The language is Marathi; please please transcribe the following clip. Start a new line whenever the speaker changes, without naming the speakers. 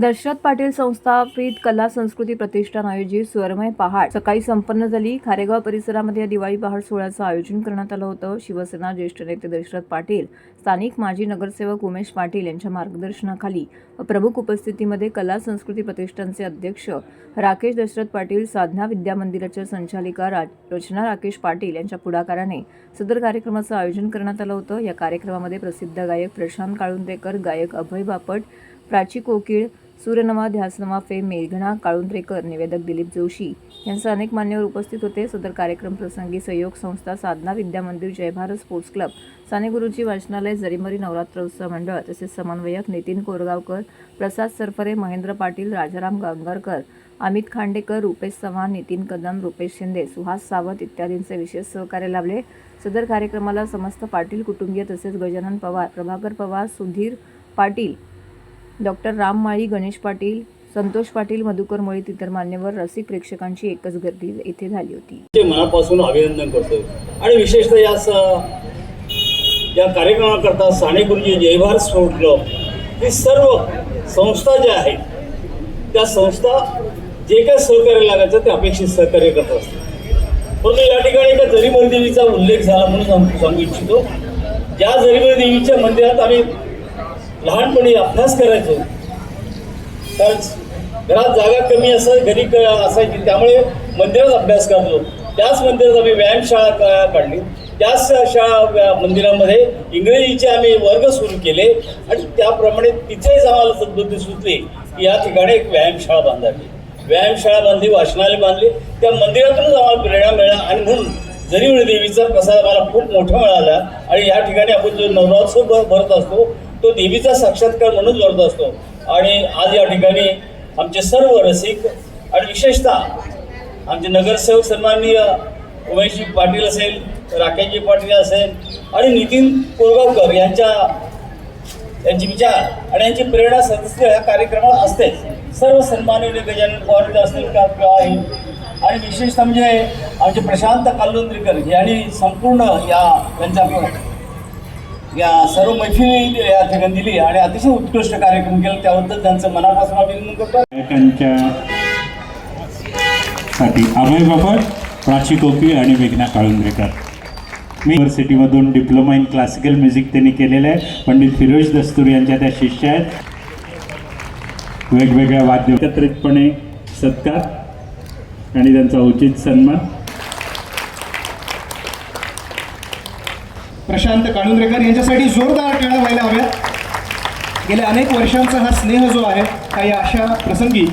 दशरथ पाटील संस्थापित कला संस्कृती प्रतिष्ठान आयोजित स्वरमय पहाट सकाळी संपन्न झाली. खारेगाव परिसरामध्ये या दिवाळी पहाट सोहळ्याचं आयोजन करण्यात आलं होतं. शिवसेना ज्येष्ठ नेते दशरथ पाटील स्थानिक माजी नगरसेवक उमेश पाटील यांच्या मार्गदर्शनाखाली प्रमुख उपस्थितीमध्ये कला संस्कृती प्रतिष्ठानचे अध्यक्ष राकेश दशरथ पाटील साधना विद्या मंदिराच्या संचालिका रचना राकेश पाटील यांच्या पुढाकाराने सदर कार्यक्रमाचं आयोजन करण्यात आलं होतं. या कार्यक्रमामध्ये प्रसिद्ध गायक प्रशांत काळुंदेकर गायक अभय बापट प्राची कोकिळ सूर्यनमा ध्यासनमा फे मेघना काळुंद्रेकर निवेदक दिलीप जोशी यांसह अनेक मान्यवर उपस्थित होते. सदर कार्यक्रम प्रसंगी सहयोग संस्था साधना विद्या मंदिर जय भारत स्पोर्ट्स क्लब साने गुरुजी वाचनालय जरीमरी नवरात्र उत्सव मंडळ तसेच समन्वयक नितीन कोरगावकर प्रसाद सरफरे महेंद्र पाटील राजाराम गांगरकर अमित खांडेकर रुपेश चव्हाण नितीन कदम रुपेश शिंदे सुहास सावंत इत्यादींचे विशेष सहकार्य लाभले. सदर कार्यक्रमाला समस्त पाटील कुटुंबीय तसेच गजानन पवार प्रभाकर पवार सुधीर पाटील डॉक्टर राम माळी गणेश पाटील संतोष पाटील मधुकर मोळीत इतर मान्यवर रसिक प्रेक्षकांची एकच गर्दी येथे झाली होती.
मनापासून अभिनंदन करतो आणि विशेषतः या स या कार्यक्रमाकरता साने गुरुजी जयभार स्पोर्ट क्लब ही सर्व संस्था ज्या आहेत त्या संस्था जे काय सहकार्य लागायचं ते अपेक्षित सहकार्य करत असतात. परंतु या ठिकाणी एका जरीमरी देवीचा उल्लेख झाला म्हणून सांगू सांगू इच्छितो. ज्या जरीमरी देवीच्या मंदिरात आम्ही लहानपणी अभ्यास करायचो. तर घरात जागा कमी असं घरी क असायची. त्यामुळे मंदिरात अभ्यास करतो. त्याच मंदिरात आम्ही व्यायामशाळा काढली. त्याच शाळा व्या- मंदिरामध्ये इंग्रजीचे आम्ही वर्ग सुरू केले. आणि त्याप्रमाणे तिथेच आम्हाला सद्बुद्धी सुचली की या ठिकाणी एक व्यायामशाळा बांधावी. व्यायामशाळा बांधली वाचनालय बांधली. त्या मंदिरातूनच आम्हाला प्रेरणा मिळाला. आणि म्हणून जरीवळी देवीचा प्रसाद आम्हाला खूप मोठा मिळाला. आणि या ठिकाणी आपण जो नवरात्सव भरत असतो तो देवीचा साक्षात्कार म्हणून भरत असतो. आणि आज या ठिकाणी आमचे सर्व रसिक आणि विशेषतः आमचे नगरसेवक सन्माननीय उमेशजी पाटील असेल राकेशजी पाटील असेल आणि नितीन कोरगावकर यांच्या यांचे विचार आणि यांची प्रेरणा सदस्य ह्या कार्यक्रमात असते सर्व सन्माननीय गजानन पवार असतील का? किंवा आणि विशेषतः म्हणजे आमचे प्रशांत कालोंद्रीकर यांनी संपूर्ण या यांचा या सर्व मैफिली या ठिकाणी दिली आणि अतिशय उत्कृष्ट कार्यक्रम केला. त्याबद्दल त्यांचं मनापासून अभिनंदन करतो.
गायकांच्या साठी अभय बापट प्राची टोपी आणि मेघना काळुंद्रेकर. मी युनिव्हर्सिटीमधून डिप्लोमा इन क्लासिकल म्युझिक त्यांनी केलेलं आहे. पंडित फिरोज दस्तूर यांच्या त्या शिष्य आहेत. वेगवेगळ्या वाद्य एकत्रितपणे सत्कार आणि त्यांचा उचित सन्मान.
प्रशांत काळुंद्रेकर यांच्यासाठी जोरदार टाळ्या व्हायला हव्यात. गेल्या अनेक वर्षांचा हा स्नेह जो आहे हा या अशा प्रसंगी